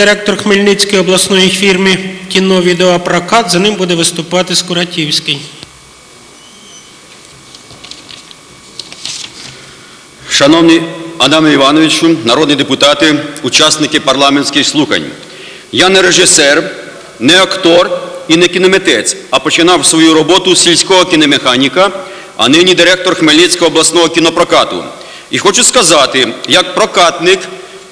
Директор Хмельницької обласної фірми кіно відеопрокат, за ним буде виступати Скуратівський. Шановний Адаме Івановичу, народні депутати, учасники парламентських слухань. Я не режисер, не актор і не кіномитець, а починав свою роботу з сільського кіномеханіка, а нині директор Хмельницького обласного кінопрокату. І хочу сказати, як прокатник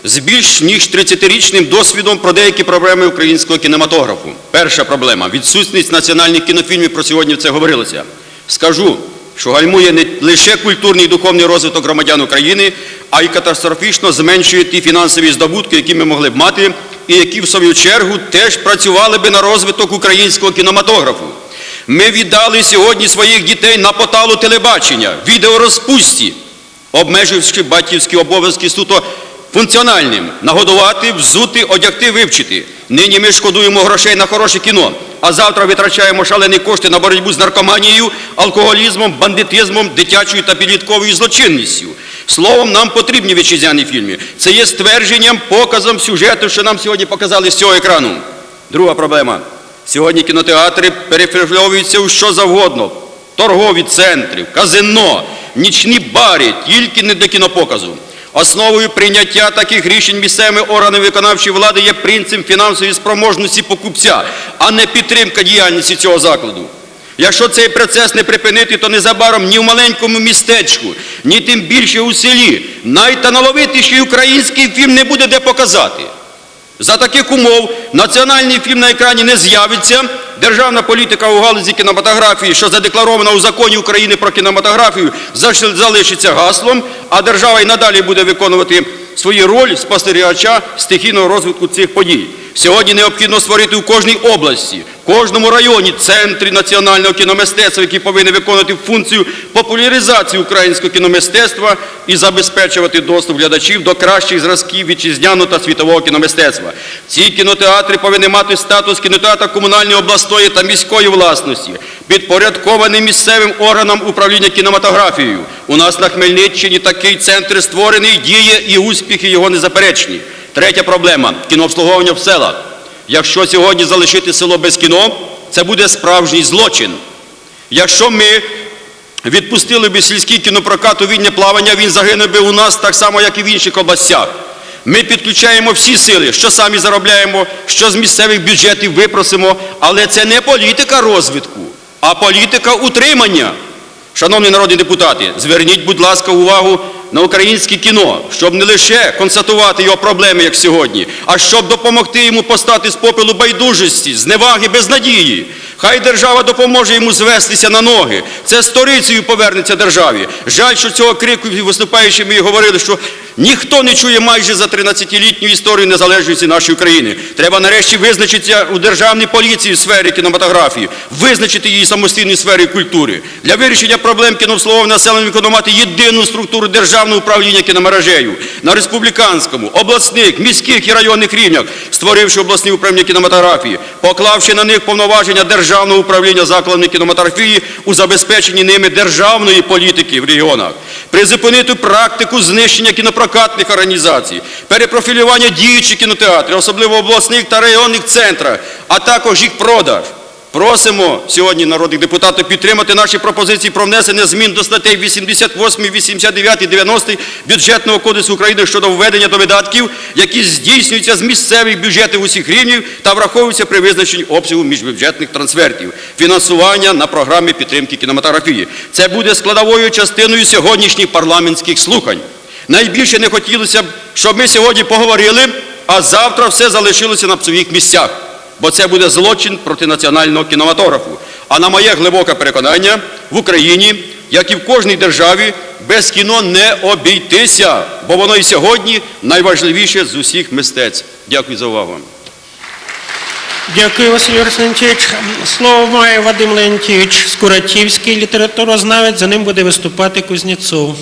з більш ніж 30-річним досвідом про деякі проблеми українського кінематографу. Перша проблема відсутність національних кінофільмів, про сьогодні це говорилося. Скажу, що гальмує не лише культурний і духовний розвиток громадян України, а й катастрофічно зменшує ті фінансові здобутки, які ми могли б мати, і які в свою чергу теж працювали би на розвиток українського кінематографу. Ми віддали сьогодні своїх дітей на поталу телебачення, відеорозпусті, обмеживши батьківські обов'язки суто функціональним нагодувати, взути, одягти, вивчити. Нині ми шкодуємо грошей на хороше кіно, а завтра витрачаємо шалені кошти на боротьбу з наркоманією, алкоголізмом, бандитизмом, дитячою та підлітковою злочинністю. Словом, нам потрібні вітчизняні фільми. Це є ствердженням, показом сюжету, що нам сьогодні показали з цього екрану. Друга проблема. Сьогодні кінотеатри перефільовуються у що завгодно. Торгові центри, казино, нічні бари, тільки не для кінопоказу. Основою прийняття таких рішень місцевими органами виконавчої влади є принцип фінансової спроможності покупця, а не підтримка діяльності цього закладу. Якщо цей процес не припинити, то незабаром ні в маленькому містечку, ні тим більше у селі найталановитіший український фільм не буде де показати. За таких умов національний фільм на екрані не з'явиться. Державна політика у галузі кінематографії, що задекларована у законі України про кінематографію, залишиться гаслом, а держава й надалі буде виконувати свою роль спостерігача стихійного розвитку цих подій. Сьогодні необхідно створити у кожній області, в кожному районі центри національного кіномистецтва, які повинні виконувати функцію популяризації українського кіномистецтва і забезпечувати доступ глядачів до кращих зразків вітчизняного та світового кіномистецтва. Ці кінотеатри повинні мати статус кінотеатра комунальної обласної та міської власності, підпорядкований місцевим органам управління кінематографією. У нас на Хмельниччині такий центр створений, діє і успіхи його незаперечні. Третя проблема кінообслуговування в селах. Якщо сьогодні залишити село без кіно, це буде справжній злочин. Якщо ми відпустили би сільський кінопрокат у вільне плавання, він загинув би у нас так само, як і в інших областях. Ми підключаємо всі сили, що самі заробляємо, що з місцевих бюджетів випросимо, але це не політика розвитку, а політика утримання. Шановні народні депутати, зверніть, будь ласка, увагу на українське кіно, щоб не лише констатувати його проблеми, як сьогодні, а щоб допомогти йому постати з попелу байдужості, зневаги, безнадії. Хай держава допоможе йому звестися на ноги. Це сторицею повернеться державі. Жаль, що цього крику виступаючи ми говорили, що ніхто не чує майже за 13-літню історію незалежності нашої України. Треба нарешті визначитися у державній поліції в сфері кінематографії, визначити її самостійній сфері культури. Для вирішення проблем кінообслуговування населення виконувати єдину структуру державного управління кіномережею на республіканському, обласних, міських і районних рівнях, створивши обласні управління кінематографії, поклавши на них повноваження державного управління закладами кінематографії у забезпеченні ними державної політики в регіонах, призупинити практику знищення кінопрокатних організацій, перепрофілювання діючих кінотеатрів, особливо обласних та районних центрах, а також їх продаж. Просимо сьогодні народних депутатів підтримати наші пропозиції про внесення змін до статей 88, 89 і 90 Бюджетного кодексу України щодо введення до видатків, які здійснюються з місцевих бюджетів усіх рівнів та враховуються при визначенні обсягу міжбюджетних трансфертів, фінансування на програмі підтримки кінематографії. Це буде складовою частиною сьогоднішніх парламентських слухань. Найбільше не хотілося б, щоб ми сьогодні поговорили, а завтра все залишилося на своїх місцях бо це буде злочин проти національного кінематографу. А на моє глибоке переконання, в Україні, як і в кожній державі, без кіно не обійтися, бо воно і сьогодні найважливіше з усіх мистецтв. Дякую за увагу. Дякую, Василь Арсентьович. Слово має Вадим Леонтьович Скуратівський, літературознавець, за ним буде виступати Кузнєцов.